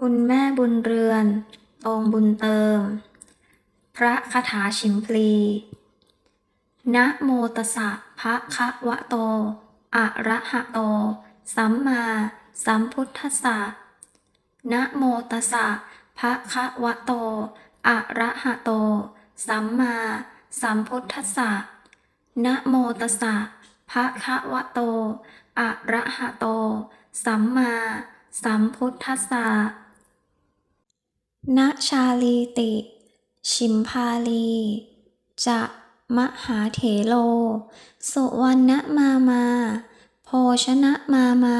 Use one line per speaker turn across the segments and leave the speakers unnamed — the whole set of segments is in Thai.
คุณแม่บุญเรือนองค์บุญเติม พระคาถาชิมพลี นะโมตัสสะภะคะวะโต อะระหะโต สัมมาสัมพุทธัสสะ นะโมตัสสะภะคะวะโต อะระหะโต สัมมาสัมพุทธัสสะ นะโมตัสสะภะคะวะโต อะระหะโต สัมมาสัมพุทธัสสะ ณชาลีติ ชิมพาลี จะมหาเถโล สุวรรณมามา โภชนะมามา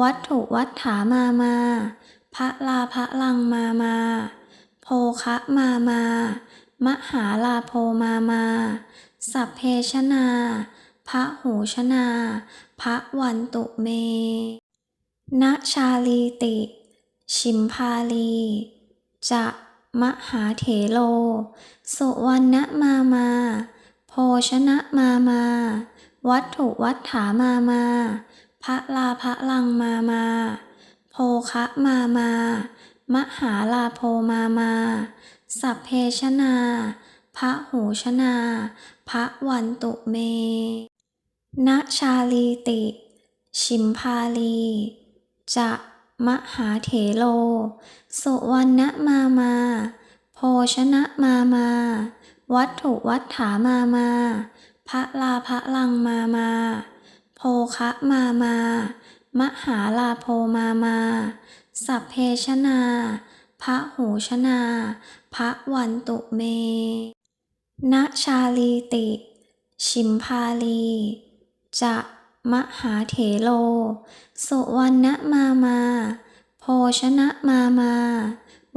วัตถุวัฏฐามามาพระลาภะลังมามาโภคะมามา มหาลาโพมามา สัพเพชนา พระหูชนา พระวันตุเมณชาลีติ ชิมพาลี จะมหาเถโล สุวรรณมามา โภชนะมามา วัตถุวัฏฐามามาพระลาภะลังมามาโภคะมามา มหาลาโพมามา สัพเพชนา พระหูชนา พระวันตุเมณชาลีติ ชิมพาลี จะ มหาเถโล สุวรรณมามา โภชนะมามา วัตถุวัฏฐามามาพระลาภะลังมามา โภคะมามามหาลาโพมามา สัพเพชนาพระหูชนาพระวันตุเมณชาลีติ ชิมพาลี จะ มหาเถโล สุวรรณมามา โภชนะมามา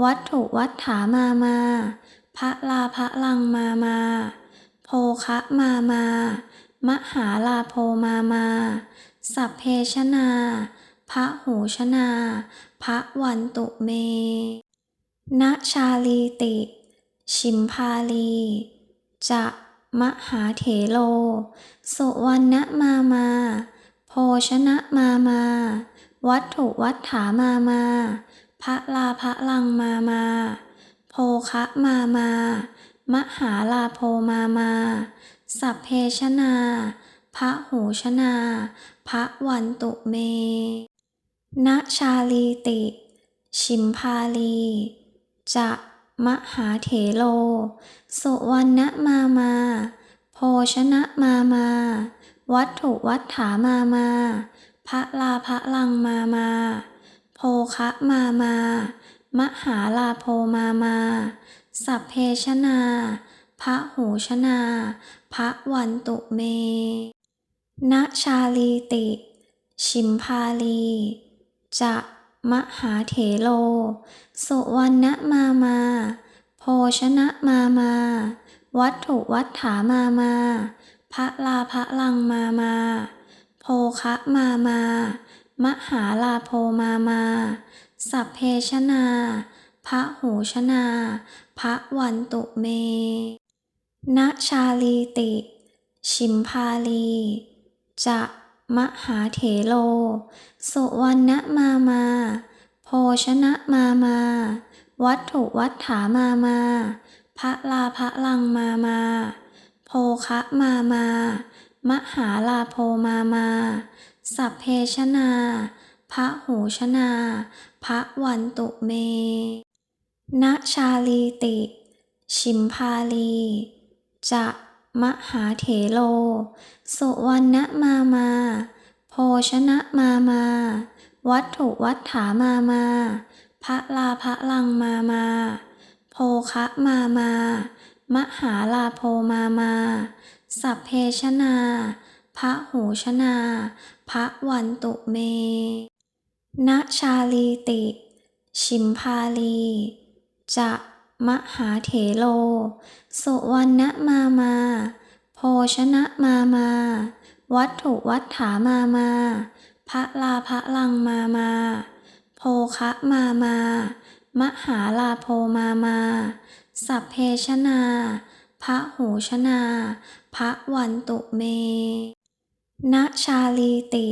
วัตถุวัฏฐามามาพระลาภะลังมามาโภคะมามา มหาลาโพมามา สัพเพชนา พระหูชนา พระวันตุเมณชาลีติ ชิมพาลี จะ มหาเถโล สุวรรณมามา โภชนะมามา วัตถุวัฏฐามามาพระลาภะลังมามา โภคะมามามหาลาโพมามาสัพเพชนาพระหูชนาพระวันตุเมณชาลีติ ชิมพาลี จะ มหาเถโล สุวรรณมามา โภชนะมามา วัตถุวัฏฐามามาพระลาภะลังมามาโภคะมามา มหาลาโพมามา สัพเพชนา พระหูชนา พระวันตุเมณชาลีติ ชิมพาลี จะ มหาเถโล สุวรรณมามา โภชนะมามา วัตถุวัฏฐามามาพระลาภะลังมามาโภคะมามามหาลาโพมามาสัพเพชนาพระหูชนาพระวันตุเมณชาลีติ ชิมพาลี จะ มหาเถโล สุวรรณมามา โภชนะมามา วัตถุวัฏฐามามาพระลาภะลังมามาโภคะมามา มหาลาโพมามา สัพเพชนา พระหูชนา พระวันตุเมณชาลีติ ชิมพาลี จะ มหาเถโล สุวรรณมามา โภชนะมามา วัตถุวัฏฐามามาพระลาภะลังมามาโภคะมามามหาลาโพมามาสัพเพชนาพระหูชนาพระวันตุเมณชาลีติ ชิมพาลี จะ มหาเถโล สุวรรณมามา โภชนะมามา วัตถุวัฏฐามามาพระลาภะลังมามาโภคะมามา มหาลาโพมามา สัพเพชนา พระหูชนา พระวันตุเมณชาลีติ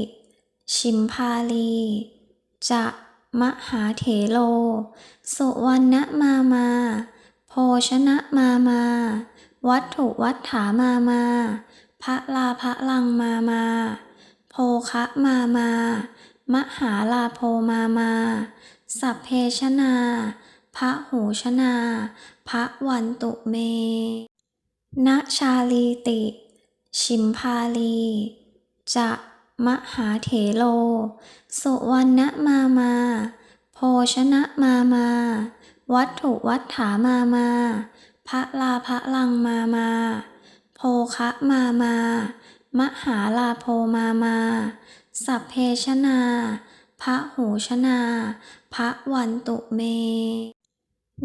ชิมพาลี จะ มหาเถโล สุวรรณมามา โภชนะมามา วัตถุวัฏฐามามา พระลาภลังมามา โภคะมา มา มหาลาโพมามา สัพเพชนา พระหูชนา พระวันตุเม ณชาลีติ ชิมพาลี จะ มหาเถโล สุวรรณมามา โภชนะมามา วัตถุวัฏฐามามาพระลาภลังมามา โภคะมามา มหาลาโพมามา สัพเพชนาพระหูชนา พระวันตุเม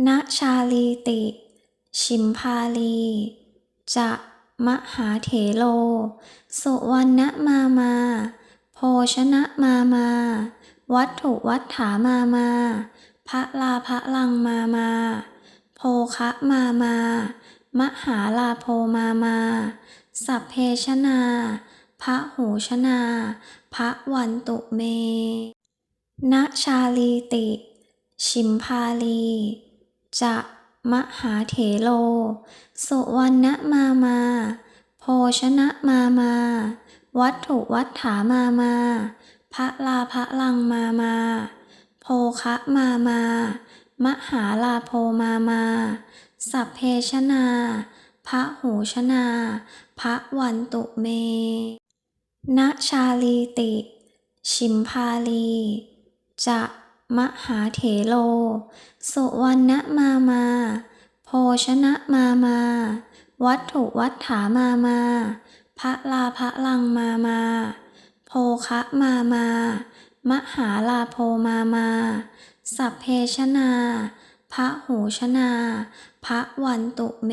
ณชาลีติ ชิมพาลี จะ มหาเถโล สุวรรณมามา โภชนะมามา วัตถุวัฏฐามามาพระลาภลังมามาโภคะมามา มหาลาโพมามา สัพเพชนา พระหูชนา พระวันตุเมณชาลีติ ชิมพาลี จะ มหาเถโล สุวรรณมามา โภชนะมามา วัตถุวัฏฐามามาพระลาภลังมามา โภคะมามามหาลาโพมามา สัพเพชนาพระหูชนาพระวันตุเมณชาลีติ ชิมพาลี จะ มหาเถโล สุวรรณมามา โภชนะมามา วัตถุวัฏฐามามาพระลาภลังมามาโภคะมามา มหาลาโพมามา สัพเพชนา พระหูชนา พระวันตุเม